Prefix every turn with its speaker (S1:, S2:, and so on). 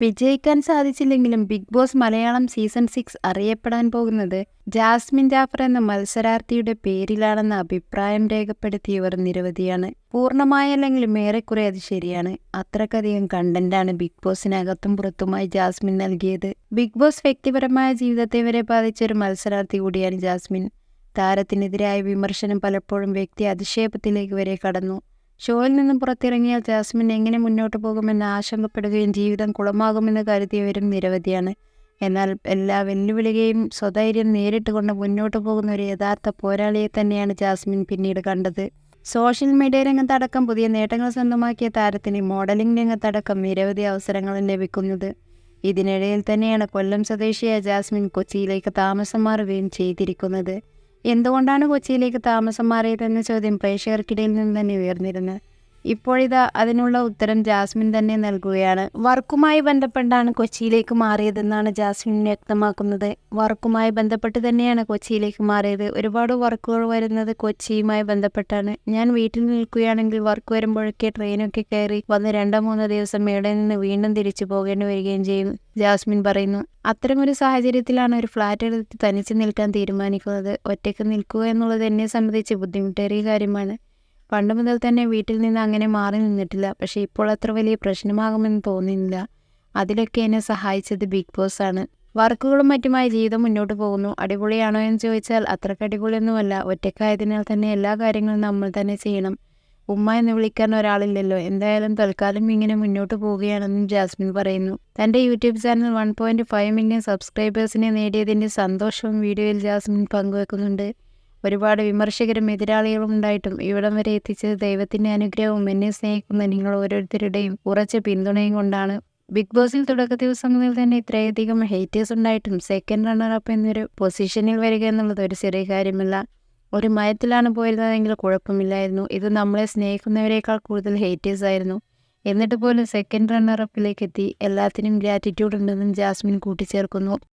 S1: വിജയിക്കാൻ സാധിച്ചില്ലെങ്കിലും Bigg Boss Malayalam season six അറിയപ്പെടാൻ പോകുന്നത് ജാസ്മിൻ ജാഫർ എന്ന മത്സരാർത്ഥിയുടെ പേരിലാണെന്ന അഭിപ്രായം രേഖപ്പെടുത്തിയവർ നിരവധിയാണ്. പൂർണമായല്ലെങ്കിലും ഏറെക്കുറെ അത് ശരിയാണ്. അത്രക്കധികം കണ്ടന്റാണ് ബിഗ് ബോസിനകത്തും പുറത്തുമായി ജാസ്മിൻ നൽകിയത്. ബിഗ് ബോസ് വ്യക്തിപരമായ ജീവിതത്തെ വരെ ബാധിച്ച ഒരു മത്സരാർത്ഥി കൂടിയാണ് ജാസ്മിൻ. താരത്തിനെതിരായ വിമർശനം പലപ്പോഴും വ്യക്തി അധിക്ഷേപത്തിലേക്ക് വരെ കടന്നു. ഷോയിൽ നിന്നും പുറത്തിറങ്ങിയ ജാസ്മിൻ എങ്ങനെ മുന്നോട്ട് പോകുമെന്ന് ആശങ്കപ്പെടുകയും ജീവിതം കുളമാകുമെന്ന് കരുതിയവരും നിരവധിയാണ്. എന്നാൽ എല്ലാ വെല്ലുവിളിയെയും സ്വധൈര്യം നേരിട്ട് കൊണ്ട് മുന്നോട്ട് പോകുന്ന ഒരു യഥാർത്ഥ പോരാളിയെ തന്നെയാണ് ജാസ്മിൻ പിന്നീട് കണ്ടത്. സോഷ്യൽ മീഡിയ രംഗത്തടക്കം പുതിയ നേട്ടങ്ങൾ സ്വന്തമാക്കിയ താരത്തിന് മോഡലിംഗ് രംഗത്തടക്കം നിരവധി അവസരങ്ങളും ലഭിക്കുന്നത്. ഇതിനിടയിൽ തന്നെയാണ് കൊല്ലം സ്വദേശിയായ ജാസ്മിൻ കൊച്ചിയിലേക്ക് താമസം മാറുകയും ചെയ്തിരിക്കുന്നത്. എന്തുകൊണ്ടാണ് കൊച്ചിയിലേക്ക് താമസം മാറിയതെന്ന ചോദ്യം പ്രേക്ഷകർക്കിടയിൽ നിന്ന് തന്നെ ഉയർന്നിരുന്നത്? ഇപ്പോഴിതാ അതിനുള്ള ഉത്തരം ജാസ്മിൻ തന്നെ നൽകുകയാണ്. വർക്കുമായി ബന്ധപ്പെട്ടാണ് കൊച്ചിയിലേക്ക് മാറിയതെന്നാണ് ജാസ്മിൻ വ്യക്തമാക്കുന്നത്. വർക്കുമായി ബന്ധപ്പെട്ട് തന്നെയാണ് കൊച്ചിയിലേക്ക് മാറിയത്. ഒരുപാട് വർക്കുകൾ വരുന്നത് കൊച്ചിയുമായി ബന്ധപ്പെട്ടാണ്. ഞാൻ വീട്ടിൽ നിൽക്കുകയാണെങ്കിൽ വർക്ക് വരുമ്പോഴൊക്കെ ട്രെയിനൊക്കെ കയറി വന്ന് രണ്ടോ മൂന്നോ ദിവസം ഇവിടെ നിന്ന് വീണ്ടും തിരിച്ചു പോകേണ്ടി വരികയും ചെയ്യും ജാസ്മിൻ പറയുന്നു. അത്തരമൊരു സാഹചര്യത്തിലാണ് ഒരു ഫ്ലാറ്റ് എടുത്ത് തനിച്ച് നിൽക്കാൻ തീരുമാനിക്കുന്നത്. ഒറ്റയ്ക്ക് നിൽക്കുക എന്നുള്ളത് എന്നെ സംബന്ധിച്ച് ബുദ്ധിമുട്ടേറിയ കാര്യമാണ്. പണ്ട് മുതൽ തന്നെ വീട്ടിൽ നിന്ന് അങ്ങനെ മാറി നിന്നിട്ടില്ല. പക്ഷേ ഇപ്പോൾ അത്ര വലിയ പ്രശ്നമാകുമെന്ന് തോന്നുന്നില്ല. അതിലൊക്കെ എന്നെ സഹായിച്ചത് ബിഗ് ബോസ് ആണ്. വർക്കുകളും മറ്റുമായി ജീവിതം മുന്നോട്ട് പോകുന്നു. അടിപൊളിയാണോ എന്ന് ചോദിച്ചാൽ അത്രയ്ക്ക് അടിപൊളിയൊന്നുമല്ല ഒറ്റക്കായതിനാൽ തന്നെ എല്ലാ കാര്യങ്ങളും നമ്മൾ തന്നെ ചെയ്യണം. ഉമ്മ എന്ന് വിളിക്കാൻ ഒരാളില്ലല്ലോ. എന്തായാലും തൽക്കാലം ഇങ്ങനെ മുന്നോട്ട് പോവുകയാണെന്നും ജാസ്മിൻ പറയുന്നു. തന്റെ YouTube channel one point five million സബ്സ്ക്രൈബേഴ്സിനെ നേടിയതിന്റെ സന്തോഷവും വീഡിയോയിൽ ജാസ്മിൻ പങ്കുവെക്കുന്നുണ്ട്. ഒരുപാട് വിമർശകരും എതിരാളികളും ഉണ്ടായിട്ടും ഇവിടം വരെ എത്തിച്ചത് ദൈവത്തിന്റെ അനുഗ്രഹവും എന്നെ സ്നേഹിക്കുന്ന നിങ്ങൾ ഓരോരുത്തരുടെയും ഉറച്ച പിന്തുണയും കൊണ്ടാണ്. ബിഗ് ബോസിൽ തുടക്ക ദിവസങ്ങളിൽ തന്നെ ഇത്രയധികം ഹേറ്റേഴ്സ് ഉണ്ടായിട്ടും സെക്കൻഡ് റണ്ണർ അപ്പ് എന്നൊരു പൊസിഷനിൽ വരിക എന്നുള്ളത് ഒരു ചെറിയ കാര്യമല്ല. ഒരു മയത്തിലാണ് പോയിരുന്നതെങ്കിൽ കുഴപ്പമില്ലായിരുന്നു. ഇത് നമ്മളെ സ്നേഹിക്കുന്നവരെക്കാൾ കൂടുതൽ ഹേറ്റേഴ്സ് ആയിരുന്നു. എന്നിട്ട് പോലും സെക്കൻഡ് റണ്ണർ അപ്പിലേക്ക് എത്തി. എല്ലാത്തിനും ഗ്രാറ്റിറ്റ്യൂഡ് ഉണ്ടെന്നും ജാസ്മിൻ കൂട്ടിച്ചേർക്കുന്നു.